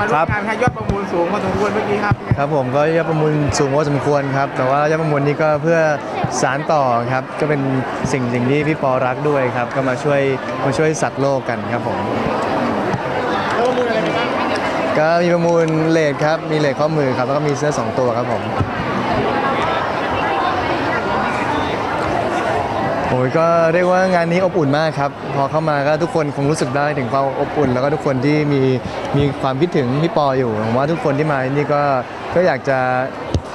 มาร่วมงานให้ยอดประมูลสูงพอสมควรเมื่อกี้ครับ ครับผมก็ยอดประมูลสูงพอสมควรครับ แต่ว่ายอดประมูลนี้ก็เพื่อสารต่อครับ ก็เป็นสิ่งสิ่งที่พี่ปอรักด้วยครับ ก็มาช่วยมาช่วยสัตว์โลกกันครับผมแล้วประมูลอะไรไปบ้างก็มีประมูลเลดครับ มีเลดข้อมือครับ แล้วก็มีเสื้อสองตัวครับผม โอ้ยก็เรียกว่างานนี้อบอุ่นมากครับ พอเข้ามาก็ทุกคนคงรู้สึกได้ถึงความอบอุ่น แล้วก็ทุกคนที่มีมีความคิดถึงพี่ปออยู่ผมว่าทุกคนที่มาที่นี่ก็ก็อยากจะ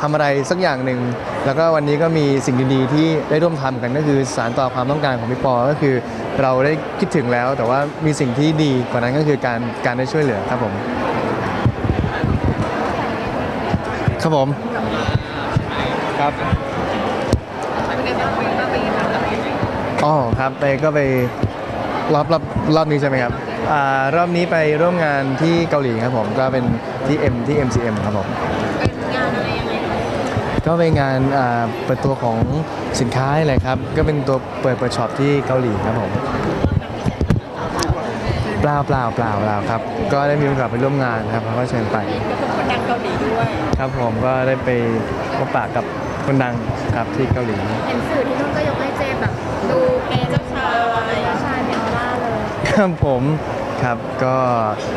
ทำอะไรสักอย่างหนึ่ง แล้วก็วันนี้ก็มีสิ่งดีๆที่ได้ร่วมทำกันก็คือสารต่อความต้องการของพี่ปอ ก็คือเราได้คิดถึงแล้ว แต่ว่ามีสิ่งที่ดีกว่านั้นก็คือการการได้ช่วยเหลือครับผม ครับผมครับ อ๋อครับไปก็ไปรอบรอบรอบนี้ใช่ไหมครับอ่ารอบนี้ไปร่วมงานที่เกาหลีครับผมก็เป็นที่ M ที่ MCM ครับผมเป็นงานอะไรยังไงคะก็เป็นงานอ่าเปิดตัวของสินค้าอะไรครับก็เป็นตัวเปิดเปิดช็อปที่เกาหลีครับผมเปล่าเปล่าเปล่าเปล่าครับก็ได้มีโอกาสไปร่วมงานครับเขาก็เชิญไปก็เป็นคนดังเกาหลีด้วยครับผมก็ได้ไปพบปะกับคนดังครับที่เกาหลีเห็นสื่อที่นู่นก็ยก ครับผมครับก็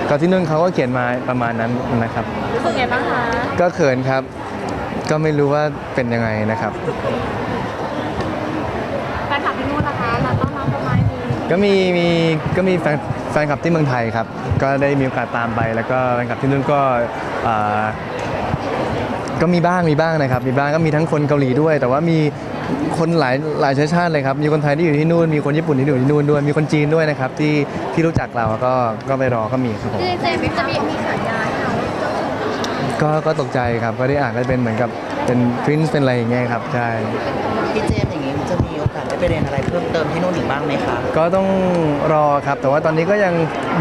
ก็ที่นู่นเขาก็เขียนมาประมาณนั้นนะครับ รู้สึกไงบ้างคะก็เขินครับ ก็ไม่รู้ว่าเป็นยังไงนะครับ แฟนคลับที่นู่นนะคะเราต้องรับประมาณนี้ก็มีมีก็มีแฟนแฟนคลับที่เมืองไทยครับ ก็ได้มีโอกาสตามไป แล้วก็แฟนคลับที่นู่นก็อ่า ก็มีบ้างมีบ้างนะครับ มีบ้างก็มีทั้งคนเกาหลีด้วย แต่ว่ามีคนหลายหลายเชื้อชาติเลยครับ มีคนไทยที่อยู่ที่นู่น มีคนญี่ปุ่นที่อยู่ที่นู่นด้วย มีคนจีนด้วยนะครับที่ที่รู้จักเราก็ก็ไปรอก็มีครับผมคือเจมจะมีมีฉายาให้เราก็ก็ตกใจครับก็ได้อ่านก็เป็นเหมือนกับเป็นพรินซ์เป็นอะไรอย่างเงี้ยครับใช่พี่เจมส์อย่างนี้จะมีโอกาสได้ไปเรียนอะไรเพิ่มเติมที่นู่นอีกบ้างไหมคะก็ต้องรอครับ แต่ว่าตอนนี้ก็ยัง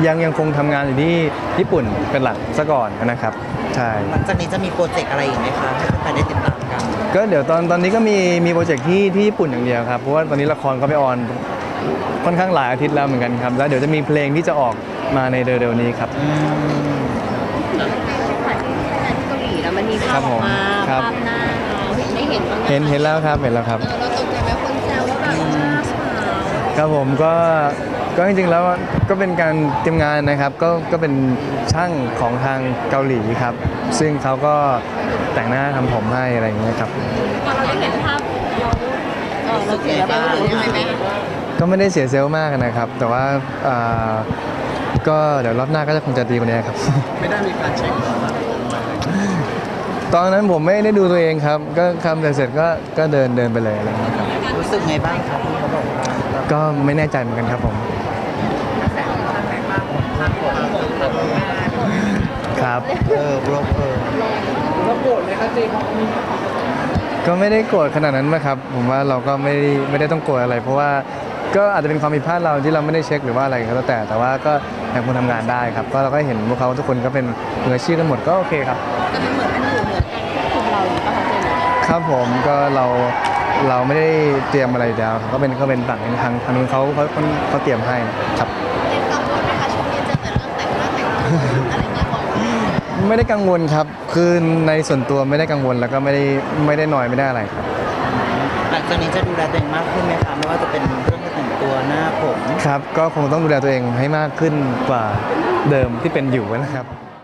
ยังยังคงทำงานอยู่ที่ญี่ปุ่นเป็นหลักซะก่อนนะครับ ใช่ หลังจากนี้จะมีโปรเจกต์อะไรอีกไหมคะให้แฟนๆได้ติดตามกัน ก็เดี๋ยวตอนตอนนี้ก็มีมีโปรเจกต์ที่ที่ญี่ปุ่นอย่างเดียวครับ เพราะว่าตอนนี้ละครก็ไปออนค่อนข้างหลายอาทิตย์แล้วเหมือนกันครับ แล้วเดี๋ยวจะมีเพลงที่จะออกมาในเร็วๆนี้ครับถ่ายที่งานที่เกาหลีแล้วมันมีคภารัพบอผอกมมาครับ ภาพหน้าเราเห็นได้เห็นบ้างไหมเห็นเห็นแล้วครับเห็นแล้วครับ เออเราตกใจไหมคนแซวว่าแบบหน้าขาวครับผมก็ก็จริงๆแล้วก็เป็นการเตรียมงานนะครับ ก็ก็เป็น ช่างของทางเกาหลีครับ ซึ่งเขาก็แต่งหน้าทำผมให้อะไรอย่างเงี้ยครับ พอเราได้เห็นภาพเราเออเราเสียบ้างหรือยังไงไหมก็ไม่ได้เสียเซลล์มากนะครับ แต่ว่าอ่าก็เดี๋ยวรอบหน้าก็จะคงจะดีกว่านี้ครับ ไม่ได้มีการเช็คตอนนั้นผมไม่ได้ดูตัวเองครับ ก็ทำเสร็จๆก็ก็เดินเดินไปเลยอะไรอย่างเงี้ยครับ รู้สึกไงบ้างครับพี่เขาบอกว่าก็ไม่แน่ใจเหมือนกันครับผม ครับ เออโรเออเราโกรธไหมครับเจมส์ก็ไม่ได้โกรธขนาดนั้นนะครับ ผมว่าเราก็ไม่ได้ไม่ได้ต้องโกรธอะไร เพราะว่าก็อาจจะเป็นความผิดพลาดเราที่เราไม่ได้เช็คหรือว่าอะไรก็แล้วแต่ แต่ว่าก็ยังคงทำงานได้ครับ ก็เราก็เห็นพวกเขาทุกคนก็เป็นมืออาชีพกันหมดก็โอเคครับ แต่มันเหมือนเป็นอยู่เหนือการควบคุมเราอยู่ป่ะคะเจมส์ครับผมก็เราเราไม่ได้เตรียมอะไรแล้วก็เป็นก็เป็นฝั่งทางทางนู้นเขาเขาเขาเขาเตรียมให้ครับ ไม่ได้กังวลครับ คือในส่วนตัวไม่ได้กังวลแล้วก็ไม่ได้ไม่ได้หน่อยไม่ได้อะไรครับ หลังจากนี้จะดูแลตัวเองมากขึ้นไหมคะไม่ว่าจะเป็นเรื่องการแต่งตัวหน้าผม ครับ ก็คงต้องดูแลตัวเองให้มากขึ้นกว่าเดิมที่เป็นอยู่นะครับ